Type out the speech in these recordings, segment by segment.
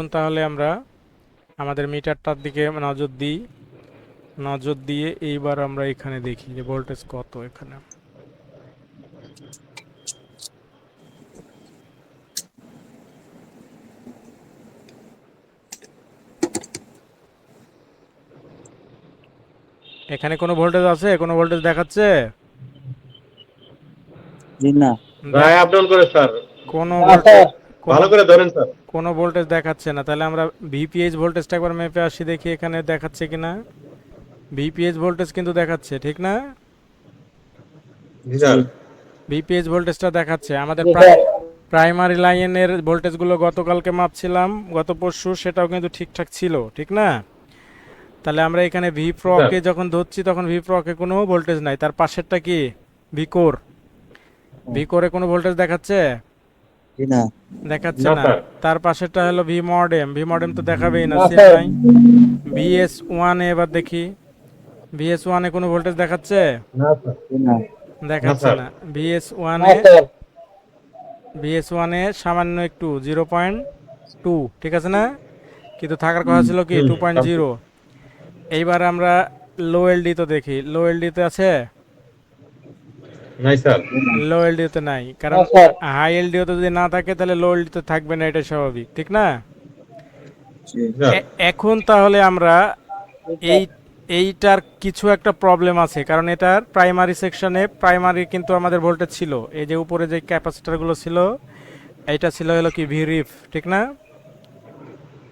এখন তাহলে আমরা আমাদের মিটারটার দিকে নজর দিই। নজর দিয়ে এইবার আমরা এখানে দেখি যে ভোল্টেজ কত এখানে। এখানে কোনো ভোল্টেজ আছে? কোনো ভোল্টেজ দেখাচ্ছে? জি না। ভাই আপ ডাউন করে স্যার। কোনো ভালো করে ধরেন স্যার। কোনো ভোল্টেজ দেখাচ্ছে না। তাহলে আমরা ভিপিএইচ ভোল্টেজটা একবার মেপে আসি দেখি এখানে দেখাচ্ছে কিনা। ভিপিএইচ ভোল্টেজ কিন্তু দেখাচ্ছে ঠিক না? ভিপিএইচ ভোল্টেজটা দেখাচ্ছে। আমাদের প্রাইমারি লাইনের ভোল্টেজগুলো গতকালকে মাপছিলাম গত পরশু সেটাও কিন্তু ঠিকঠাক ছিল ঠিক না? তাহলে আমরা এখানে ভি প্রকে যখন ধরছি তখন ভি প্রকে কোনো ভোল্টেজ নাই। তার পাশেরটা কি? ভি কোর ভি কোরে কোনো ভোল্টেজ দেখাচ্ছে? না? দেখাচ্ছে না, তার পাশেরটা হলো ভি মডেম। ভি মডেম তো দেখাবেই না না, সে স্যার। নাই ভিএস ওয়ানে এবার দেখি। ভিএস ওয়ানে কোনো ভোল্টেজ দেখাচ্ছে? না দেখাচ্ছে না ভিএস ওয়ানে স্যার। ভিএস ওয়ানে সামান্য একটু জিরো পয়েন্ট টু ঠিক আছে না? কিন্তু থাকার কথা ছিল কি? Two point zero. এইবার আমরা লো এলডি তো দেখি। লো এলডিতে আছে? নাই স্যার লো এলডিতে নাই। কারণ হাই এলডিও তো যদি না থাকে তাহলে লো এলডি তো থাকবে না এটা স্বাভাবিক ঠিক না? এখন তাহলে আমরা এই এইটার কিছু একটা প্রবলেম আছে কারণ এটার প্রাইমারি সেকশনে প্রাইমারি কিন্তু আমাদের ভোল্টেজ ছিল। এই যে উপরে যে ক্যাপাসিটরগুলো ছিল এটা ছিল হলো কি ভিরিফ ঠিক না?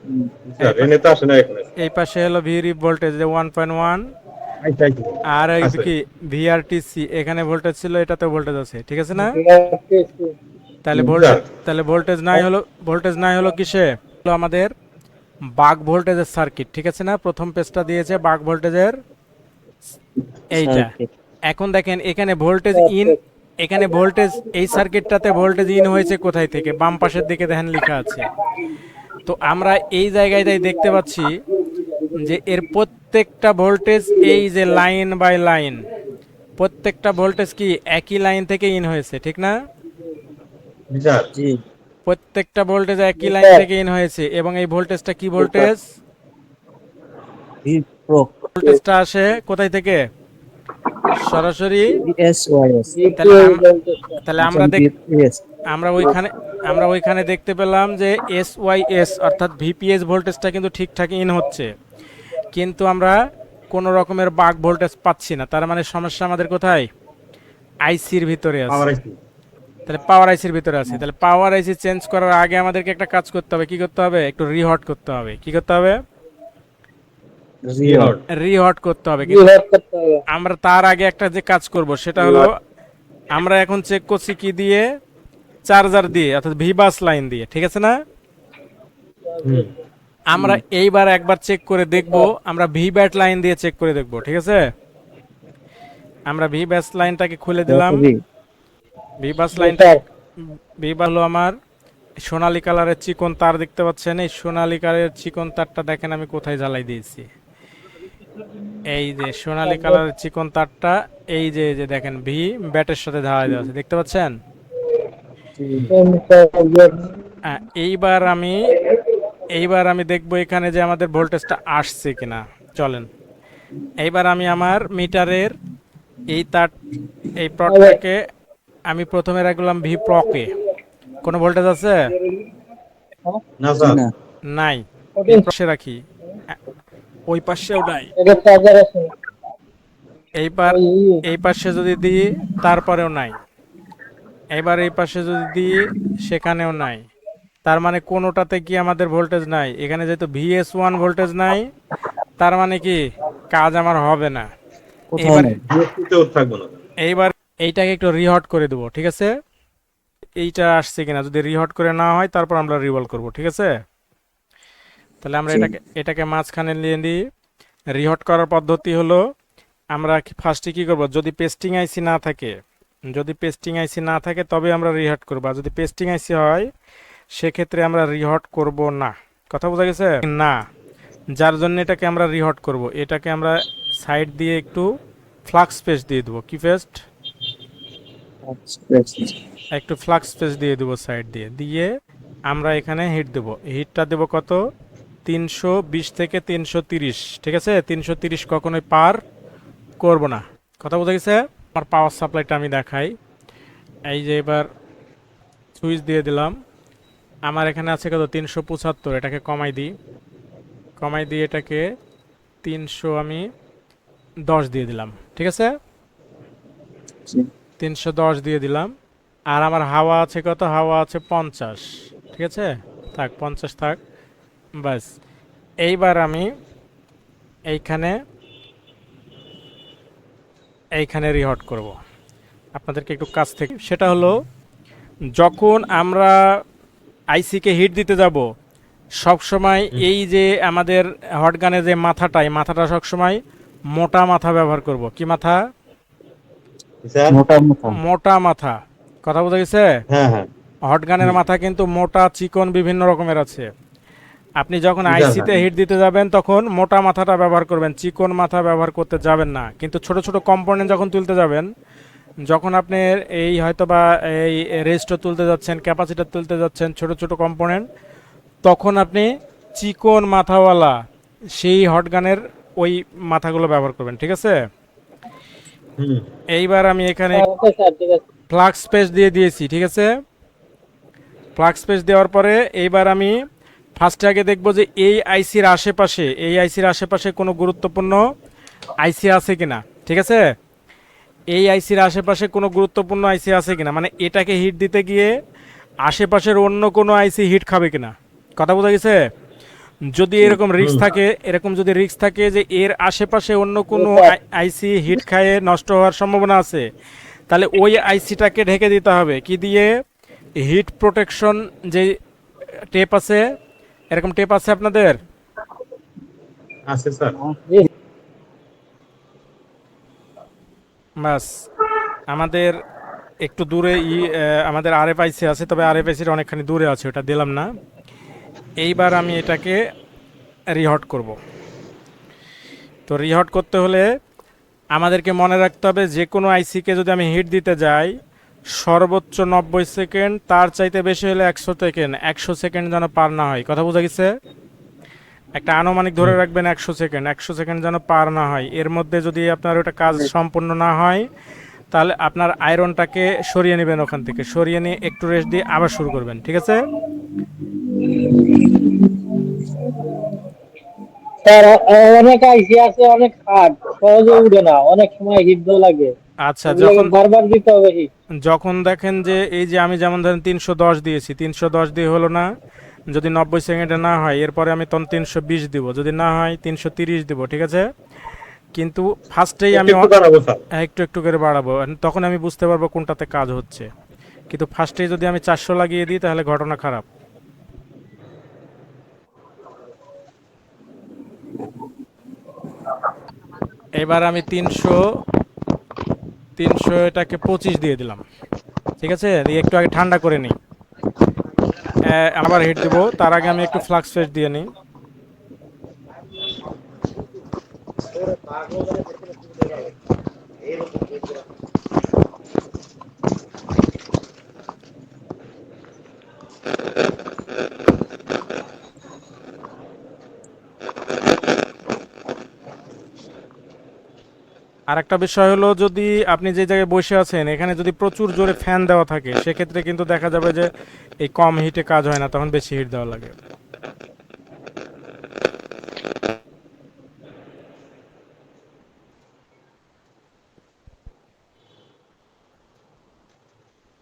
হুম, স্যার এনে তো আসে না এখানে। এই পাশে হলো ভিরিফ ভোল্টেজ যে ওয়ান পয়েন্ট ওয়ান আর এই আছে। কি ভিআরটিসি এখানে ভোল্টেজ ছিল এটাতে ভোল্টেজ আছে ঠিক আছে না? তাহলে ভোল্টেজ তাহলে ভোল্টেজ নাই হলো ভোল্টেজ নাই হলো কিসে? হলো আমাদের বাক ভোল্টেজের সার্কিট ঠিক আছে না? প্রথম পেজটা দিয়েছে বাক ভোল্টেজের এইটা। এখন দেখেন এখানে ভোল্টেজ ইন এখানে ভোল্টেজ এই সার্কিটটাতে ভোল্টেজ ইন হয়েছে কোথায় থেকে? বাম পাশের দিকে দেখেন লেখা আছে। তো আমরা এই জায়গায় দেখতে পাচ্ছি যে এর প্রত্যেকটা ভোল্টেজ এই যে লাইন বাই লাইন প্রত্যেকটা ভোল্টেজ কি একই লাইন থেকে ইন হয়েছে ঠিক না? জি স্যার জি। প্রত্যেকটা ভোল্টেজ একই লাইন থেকে ইন হয়েছে এবং এই ভোল্টেজটা কি ভোল্টেজ ভোল্টেজটা আসে কোথায় থেকে? সরাসরি? তাহলে তাহলে আমরা দেখ আমরা ওইখানে আমরা ওইখানে দেখতে পেলাম যে এস ওয়াই এস অর্থাৎ ভিপিএস ভোল্টেজটা কিন্তু ঠিকঠাক ইন হচ্ছে। কিন্তু আমরা কোনো রকমের বাক ভোল্টেজ পাচ্ছি না। তার মানে সমস্যা আমাদের কোথায়? আইসির ভিতরে আছে। তাহলে পাওয়ার আইসির ভিতরে আছে। তাহলে পাওয়ার আইসি চেঞ্জ করার আগে আমাদেরকে একটা কাজ করতে হবে। কি করতে হবে? একটু রিহট করতে হবে। কি করতে হবে? রিহট করতে হবে। কিন্তু আমরা তার আগে একটা যে কাজ করব সেটা হলো আমরা এখন চেক করছি কি দিয়ে? চার্জার দিয়ে অর্থাৎ ভিবাস লাইন দিয়ে ঠিক আছে না? আমরা এইবার একবার চেক করে দেখব আমরা ভি ব্যাট লাইন দিয়ে চেক করে দেখব ঠিক আছে? আমরা ভি ব্যাস লাইনটাকে খুলে দিলাম। ভি বাস লাইনটা ভি হলো আমার সোনালী কালারের চিকন তার দেখতে পাচ্ছেন? এই সোনালী কালারের চিকন তারটা দেখেন আমি কোথায় জ্বালাই দিয়েছি। এই যে সোনালী কালারের চিকন তারটা এই যে এই যে দেখেন ভি ব্যাটের সাথে ঢালাই দেওয়া আছে দেখতে পাচ্ছেন? এইবার আমি এইবার আমি দেখব এখানে যে আমাদের ভোল্টেজটা আসছে কিনা। চলেন। এইবার আমি আমার মিটারের এই তার এই প্রটটাকে আমি প্রথমে রাখলাম ভি প্রকে কোনো ভোল্টেজ আছে? না স্যার। না। নাই। পাশে রাখি। ওই পাশেও নাই। এইবার এই পাশে যদি দিই তারপরেও নাই। এবার এই পাশে যদি দিই সেখানেও নাই তার মানে কোনোটাতে কি আমাদের ভোল্টেজ নাই? এখানে যেহেতু ভিএস ওয়ান ভোল্টেজ নাই তার মানে কি কাজ আমার হবে না। এইবার এইটাকে একটু রিহট করে দেবো ঠিক আছে? এইটা আসছে কিনা যদি রিহট করে না হয় তারপর আমরা রিভল করব ঠিক আছে? তাহলে আমরা এটাকে এটাকে মাঝখানে নিয়ে নিই। রিহট করার পদ্ধতি হলো আমরা ফার্স্টে কি করব? যদি পেস্টিং আইসি না থাকে যদি পেস্টিং আইসি না থাকে তবে আমরা রিহট করব। আর যদি পেস্টিং আইসি হয়, সেক্ষেত্রে আমরা রিহট করব না। কথা বোঝা গেছে? না। যার জন্য এটাকে আমরা রিহট করব। এটাকে আমরা সাইড দিয়ে একটু ফ্লাক্স পেস্ট দিয়ে দেবো। কি পেস্ট একটু ফ্লাক্স পেস্ট দিয়ে দেবো সাইড দিয়ে। দিয়ে আমরা এখানে হিট দেব। হিটটা দেব কত? তিনশো বিশ থেকে তিনশো তিরিশ। ঠিক আছে? তিনশো তিরিশ কখনোই পার করব না। কথা বোঝা গেছে? আমার পাওয়ার সাপ্লাইটা আমি দেখাই। এই যে এবার সুইচ দিয়ে দিলাম। আমার এখানে আছে কত? তিনশো পঁচাত্তর এটাকে কমাই দিই। কমাই দিয়ে এটাকে তিনশো আমি দশ দিয়ে দিলাম ঠিক আছে? তিনশো দশ দিয়ে দিলাম। আর আমার হাওয়া আছে কত? হাওয়া আছে পঞ্চাশ ঠিক আছে? থাক পঞ্চাশ থাক বাস এইবার আমি এইখানে এইখানে রিহট করব। আপনাদেরকে একটু কাছ থেকে সেটা হলো যখন আমরা আইসিকে হিট দিতে যাব সব সময় এই যে আমাদের হটগানের যে মাথাটা এই মাথাটা সবসময় মোটা মাথা ব্যবহার করব। কি মাথা? মোটা মোটা মোটা মাথা। কথা বোঝা গেছে? হ্যাঁ হ্যাঁ। হটগানের মাথা কিন্তু মোটা চিকন বিভিন্ন রকমের আছে। আপনি যখন আইসিতে হ্যাঁ। হিট দিতে যাবেন তখন মোটা মাথাটা ব্যবহার করবেন চিকন মাথা ব্যবহার করতে যাবেন না। কিন্তু ছোট ছোট কম্পোনেন্ট যখন তুলতে যাবেন যখন আপনি এই হয়তো বা এই রেজিস্টার তুলতে যাচ্ছেন ক্যাপাসিটার তুলতে যাচ্ছেন ছোট ছোট কম্পোনেন্ট তখন আপনি চিকন মাথাওয়ালা সেই হটগানের ওই মাথাগুলো ব্যবহার করবেন ঠিক আছে? হুম। এইবার আমি এখানে আছে। প্লাগ স্পেস দিয়ে দিয়েছি ঠিক আছে? ফ্লাক্স স্পেস দেওয়ার পরে এইবার আমি ফার্স্টে আগে দেখব যে এই আইসির আশেপাশে এই আইসির আশেপাশে কোনো গুরুত্বপূর্ণ আইসি আছে কিনা ঠিক আছে? এই আইসির আশেপাশে কোনো গুরুত্বপূর্ণ আইসি আছে কিনা মানে এটাকে হিট দিতে গিয়ে আশেপাশের অন্য কোনো আইসি হিট খাবে কিনা কথা বোঝা গেছে? যদি এরকম রিস্ক থাকে এরকম যদি রিস্ক থাকে যে এর আশেপাশে অন্য কোনো আইসি হিট খায়ে নষ্ট হওয়ার সম্ভাবনা আছে তাহলে ওই আইসিটাকে ঢেকে দিতে হবে। কি দিয়ে? হিট প্রোটেকশন যে টেপ আছে এরকম টেপ আছে আপনাদের? আছে স্যার। বাস আমাদের একটু দূরে ই আমাদের আরএফ আইসি আছে তবে আরএফ আইসির অনেকখানি দূরে আছে ওটা দিলাম না। এইবার আমি এটাকে রিহট করব। তো রিহট করতে হলে আমাদেরকে মনে রাখতে হবে যে কোনো আইসিকে যদি আমি হিট দিতে যাই সর্বোচ্চ নব্বই সেকেন্ড তার চাইতে বেশি হলে একশো সেকেন্ড। একশো সেকেন্ড যেন পার না হয়। কথা বোঝা গেছে? একটা আনুমানিক ধরে রাখবেন একশো সেকেন্ড। একশো সেকেন্ড যেন পার না হয়। এর মধ্যে যদি আপনার ওটা কাজ সম্পূর্ণ না হয় তাহলে আপনার আয়রনটাকে সরিয়ে নেবেন ওখান থেকে। সরিয়ে নিয়ে একটু রেস্ট দিয়ে আবার শুরু করবেন। ঠিক আছে? অনেক আইসি আছে অনেক হার্ড সহজে উঠে না। অনেক সময় হিট লাগে। আচ্ছা যখন বারবার দিতে হবে যখন দেখেন যে এই যে আমি যেমন ধরেন তিনশো দশ দিয়েছি তিনশো দশ দিয়ে হলো না যদি নব্বই সেকেন্ডে না হয় এরপরে আমি তখন তিনশো বিশ দিব যদি না হয় তিনশো তিরিশ দিব ঠিক আছে? কিন্তু ফার্স্টেই আমি একটু হ্যাঁ, একটু একটু করে বাড়াবো। তখন আমি বুঝতে পারব কোনটাতে কাজ হচ্ছে। কিন্তু ফার্স্টে যদি আমি চারশো লাগিয়ে দিই তাহলে ঘটনা খারাপ। এবার আমি তিনশো তিনশো এটাকে পঁচিশ দিয়ে দিলাম। ঠিক আছে? দিয়ে একটু আগে ঠান্ডা করে নিই। আবার হিট দেবো। তার আগে আমি একটু ফ্লাক্স ফেস দিয়ে নিই। আর একটা বিষয় হলো যদি আপনি যে জায়গায় বসে আছেন, এখানে যদি প্রচুর জোরে ফ্যান দেওয়া থাকে, সেক্ষেত্রে কিন্তু দেখা যাবে যে এই কম হিটে কাজ হয় না, তখন বেশি হিট দেওয়া লাগে।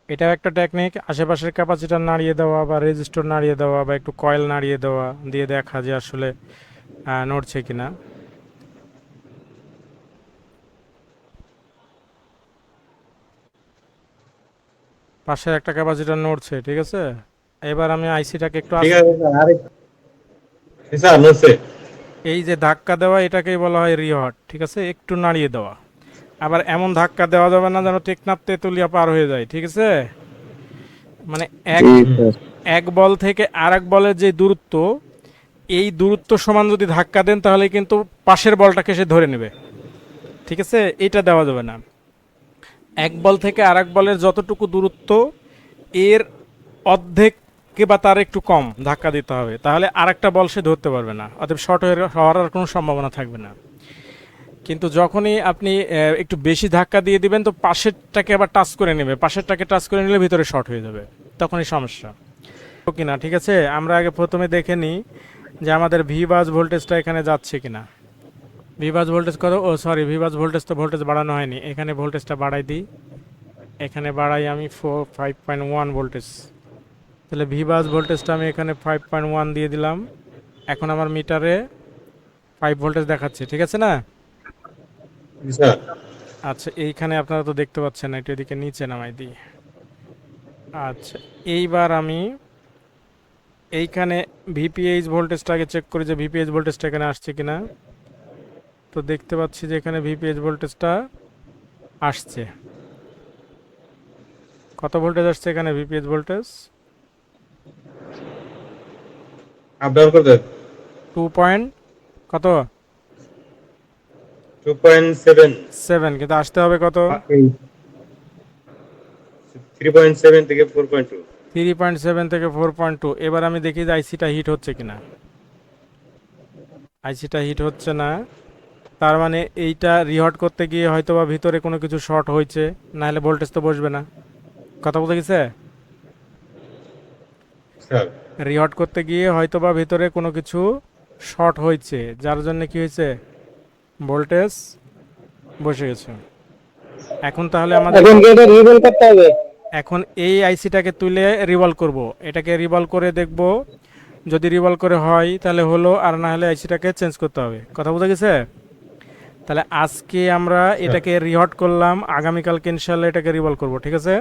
এটাও একটা টেকনিক আশেপাশের ক্যাপাসিটার নাড়িয়ে দেওয়া বা রেজিস্টার নাড়িয়ে দেওয়া বা একটু কয়েল নাড়িয়ে দেওয়া দিয়ে দেখা যে আসলে নড়ছে কিনা। পাশে একটা ক্যাপাসিটার নড়ছে ঠিক আছে? এবার আমি আইসিটাকে একটু ঠিক আছে স্যার আরে স্যার নড়ছে। এই যে ধাক্কা দেওয়া এটাকেই বলা হয় রিহট ঠিক আছে? একটু নাড়িয়ে দেওয়া। আবার এমন ধাক্কা দেওয়া যাবে না যেন টেকনাপ তেতুলিয়া পার হয়ে যায় ঠিক আছে? মানে এক এক বল থেকে আর এক বলের যে দূরত্ব এই দূরত্ব সমান যদি ধাক্কা দেন তাহলে কিন্তু পাশের বলটাকে সে ধরে নেবে। ঠিক আছে? এটা দেওয়া যাবে না। এক বল থেকে আর এক বলের যতটুকু দূরত্ব, এর অর্ধেক কিংবা তার একটু কম ধাক্কা দিতে হবে। তাহলে আরেকটা বল সে ধরতে পারবে না, অতএব শর্ট হওয়ার আর কোনো সম্ভাবনা থাকবে না। কিন্তু যখনই আপনি একটু বেশি ধাক্কা দিয়ে দিবেন, তো পাশেরটাকে আবার টাচ করে নেবে। পাশেরটাকে টাচ করে নিলে ভিতরে শর্ট হয়ে যাবে, তখনই সমস্যা। কিনা, ঠিক আছে? আমরা আগে প্রথমে দেখে নিই যে আমাদের ভি বাস ভোল্টেজটা এখানে যাচ্ছে কিনা। ভি বাস ভোল্টেজ কত oh sorry V bus voltage তো ভোল্টেজ বাড়ানো হয়নি। এখানে ভোল্টেজটা বাড়াই দিই। এখানে বাড়াই আমি four five point one voltage তাহলে ভি বাস ভোল্টেজটা আমি এখানে ফাইভ পয়েন্ট ওয়ান দিয়ে দিলাম। এখন আমার মিটারে ফাইভ ভোল্টেজ দেখাচ্ছে ঠিক আছে না? আচ্ছা এইখানে আপনারা তো দেখতে পাচ্ছেন না একটু এদিকে নিচে নামাই দিই। আচ্ছা এইবার আমি এইখানে ভিপিএইচ ভোল্টেজটা আগে চেক করি যে ভিপিএইচ ভোল্টেজটা এখানে আসছে কিনা। তো দেখতে পাচ্ছি যে এখানে ভিপিএইচ ভোল্টেজটা আসছে। কত ভোল্টেজ আসছে এখানে ভিপিএইচ ভোল্টেজ আপ ডাউন করে দেন। টু পয়েন্ট কত? টু পয়েন্ট সেভেন সেভেন কিন্তু আসতে হবে কত? থ্রি পয়েন্ট সেভেন থেকে four point two three point seven থেকে ফোর পয়েন্ট টু এবার আমি দেখি যে আইসিটা হিট হচ্ছে কিনা। আইসিটা হিট হচ্ছে না। তার মানে এইটা রিহট করতে গিয়ে হয়তো বা ভিতরে কোনো কিছু শর্ট হয়েছে না হলে ভোল্টেজ তো বসবে না। কথা বলতে গেছে? রিহট করতে গিয়ে হয়তো বা ভিতরে কোনো কিছু শর্ট হয়েছে যার জন্য কি হয়েছে? ভোল্টেজ বসে গেছে। এখন তাহলে আমাদের এখন কি এটা রিভেল করতে হবে? এখন এই আইসিটাকে তুলে রিভলভ করব। এটাকে রিভলভ করে দেখব। যদি রিভলভ করে হয় তাহলে হলো আর না হলে আইসিটাকে চেঞ্জ করতে হবে। কথা বোঝা গেছে? তাহলে আজকে আমরা এটাকে রিহট করলাম আগামীকালকে ইনশাল্লাহ এটাকে রিভলভ করব ঠিক আছে?